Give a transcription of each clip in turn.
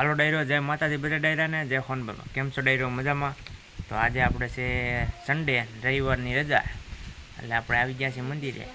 હાલો ડાયરો, જય માતાજી બધા ડાયરાને, જય હોનબલ કેમ છો ડાયરો? મજામાં? તો આજે આપણે છે સન્ડે રવિવારની રજા. એટલે આપણે આવી ગયા છીએ મંદિરે.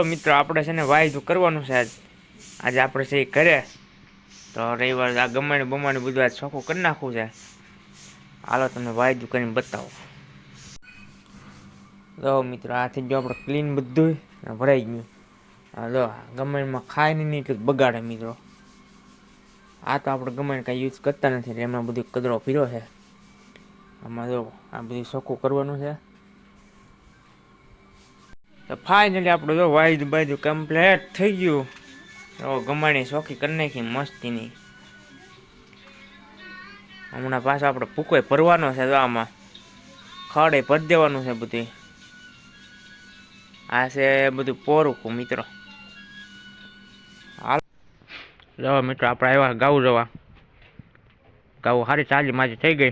હાલો મિત્રો, આપણે છે ને વાયદું કરવાનું છે આજ. આજે આપણે છે એ કરે તો રવિવાર આ ગમાણે બમાણે બધું આજ ચોખ્ખું કરી નાખવું છે. હાલો તમને વાયદું કરીને બતાવો. જો મિત્રો આ થઈ ગયું આપણે ક્લીન બધું ભરાઈ ગયું. જો ગમાણીમાં ખાય નહીં એટલું બગાડે મિત્રો. આ તો આપણે ગમાણી કાંઈ યુઝ કરતા નથી એમાં બધું કદરો પીરો છે. આમાં જો, આ બધું ચોખ્ખું કરવાનું છે. તો ફાઇનલી આપણે જો વાયદું બાજુ કમ્પ્લેટ થઈ ગયું. તો ગમાણી શોખી કરી નાખી મસ્તીની. હમણાં પાછો આપણે ભૂકોય ભરવાનો છે તો આમાં. ખડે ભરી દેવાનું છે બધું આ છે બધું પોરું મિત્રો. હાલ. જવા મિત્રો, આપણે આવ્યા ગાઉ જવા. ગાઉ સારી ચાલી માજી થઈ ગઈ.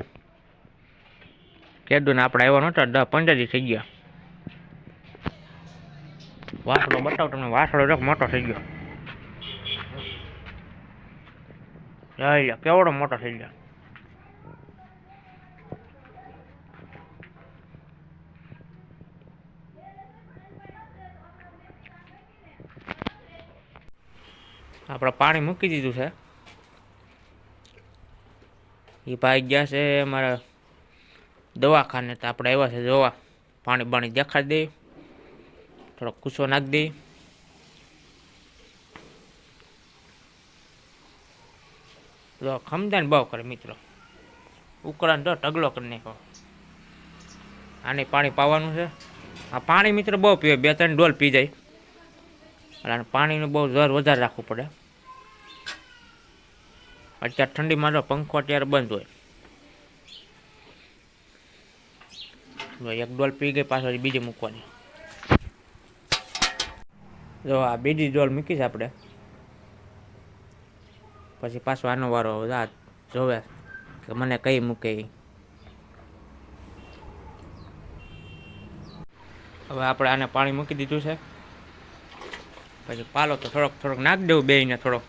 કીધું ને આપણે આવ્યા નહોતા દસ પંદર થઈ ગયા. વાસળો બતાવો તમને. વાસળો જો મોટો થઈ ગયો. લઈ કેવડો મોટો થઈ ગયો. આપણે પાણી મૂકી દીધું છે. એ ભાઈ ગયા છે મારા દવાખાને, તો આપણે આવ્યા છે જોવા. પાણી બાણી દેખાડી દઈએ. થોડો કુસો નાખી દઈ તો ખમદાન બહુ કરે મિત્રો. ઉકળાને તો ઢગલો કરી નાખો આને પાણી પાવાનું છે. આ પાણી મિત્રો બહુ પીવે, બે ત્રણ ડોલ પી જાય. એટલે પાણીનું બહુ જર વધારે રાખવું પડે. અત્યારે ઠંડીમાં તો પંખો અત્યારે બંધ હોય. એક ડોલ પી ગઈ પાછળ બીજી મૂકવાની. જો આ બીજી ડોલ મૂકીશ આપણે પછી પાછો આનો વારો. આ જોવે કે મને કઈ મૂકે. હવે આપણે આને પાણી મૂકી દીધું છે પછી પાલો તો થોડોક થોડોક નાખ દેવું બેયને થોડોક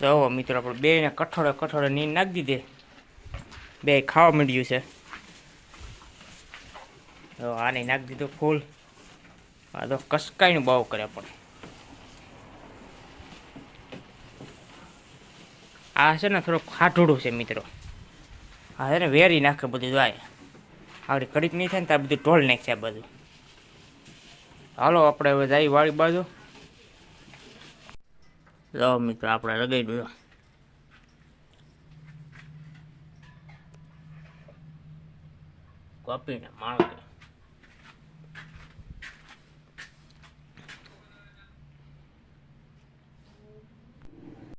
તો મિત્રો, આપણે બેયને કઠોળે કઠોળે નીંદ નાખી દીધી બે ખાવા મળ્યું છે. તો આને નાખી દીધું ફૂલ. આ તો કસકાઈનું બહુ કરે પણ. આ છે ને થોડુંક ખાટુડું છે મિત્રો. આ છે ને વેરી નાખે બધું જાય આવડી કડીક નહીં થાય ને ત્યાં બધું ઢોળ નાખશે આ બધું. હાલો, આપણે હવે જઈ વાળી બાજુ. લો મિત્રો, આપણે લગાવી દો. કોપીને માણકે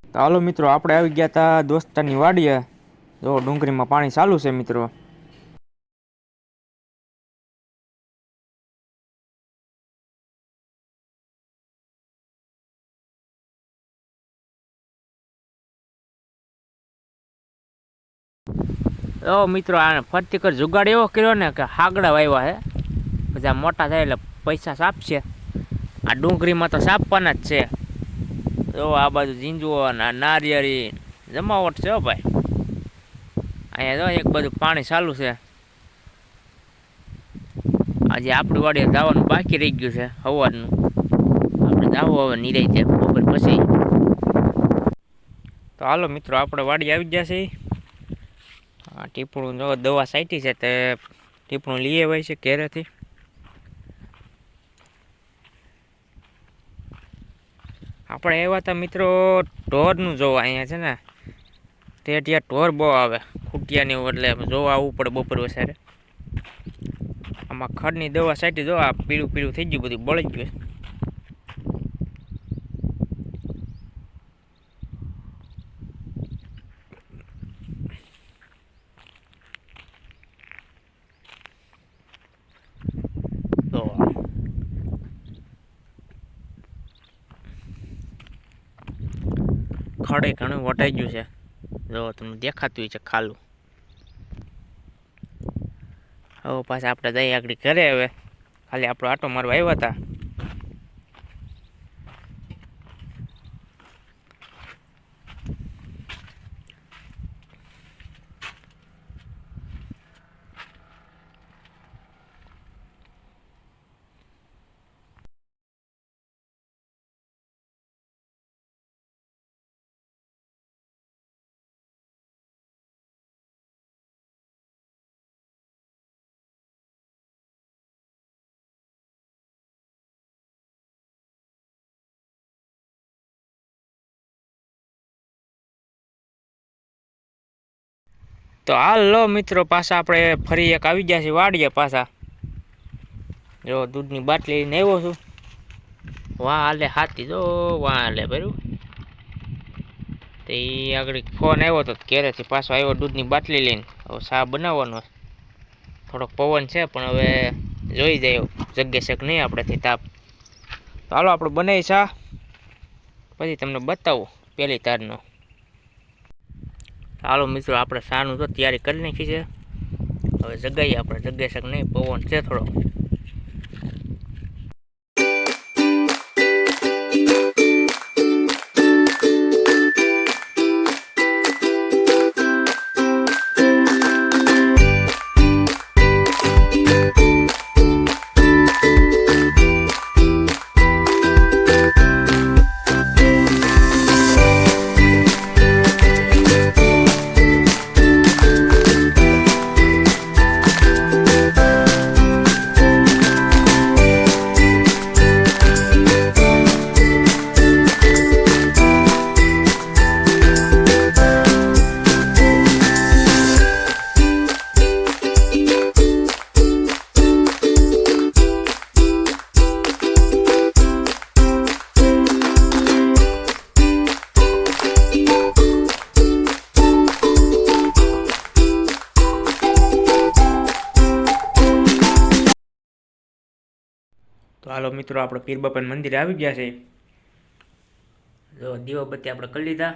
તો હાલો મિત્રો આપણે આવી ગયા હતા દોસ્તારની વાડીએ જો ડુંગળીમાં પાણી ચાલુ છે મિત્રો તો મિત્રો આ ફરતી કર જુગાડ એવો કર્યો ને કે હાગડા વાવ્યા પછી આ મોટા થાય એટલે પૈસા સાપશે. આ ડુંગળીમાં તો સાપવાના જ છે. તો આ બાજુ જીંજુઓ ને આ નારિયેળી. જમાવટ છે ભાઈ. અહીંયા જો એક બધું પાણી ચાલુ છે. આજે આપણી વાડીએ જવાનું બાકી રહી ગયું છે સવારનું આપણે જાવું હવે નિરાય છે બપોર પછી. તો હાલો મિત્રો, આપણે વાડી આવી ગયા છે ટીપણું જો દવા સાઈટી છે તે ટીપણું લઈ આવ્યા છે ઘેરેથી. આપણે એવા હતા મિત્રો ઢોરનું જોવા અહીંયા છે ને, તે ત્યાં ઢોર બહુ આવે, ખૂટિયાની એટલે જોવા આવવું પડે બપોર વસારે. આમાં ખડની દવા સાઈટી જો આ પીળું પીળું થઈ ગયું બધું બળી ગયું તો ખડે ઘણું વટાઈ ગયું છે. જો તમને દેખાતું છે ખાલું. હવે પાછા આપણે જઈ આગળ ઘરે હવે. ખાલી આપણો આટો મારવા આવ્યા હતા. તો હાલ મિત્રો, પાછા આપણે ફરી એક આવી ગયા છીએ વાડીએ પાછા. જો, દૂધની બાટલી લઈને આવ્યો છું. વાહ, હાલે હાથી જો, વાહ, હાલે બરાબર તો એ આગળ ફોન આવ્યો તો ઘેરેથી પાછો આવ્યો દૂધની બાટલી લઈને. હવે શાહ બનાવવાનો થોડોક પવન છે, પણ હવે જોઈ જાય, જગ્યા શક નહીં આપણેથી તાપ. તો હાલો, આપણે બનાવી શાહ પછી તમને બતાવું, પહેલી તારનો હાલો મિત્રો, આપણે શાનું તો તૈયારી કરી નાખી છે. હવે જગાઈએ, આપણે જગાઈ શક નહીં? પવન છે થોડો તો હાલો મિત્રો આપણે પીર બાપાના મંદિરે આવી ગયા છે. જો દીવાબત્તી આપણે કરી લીધા.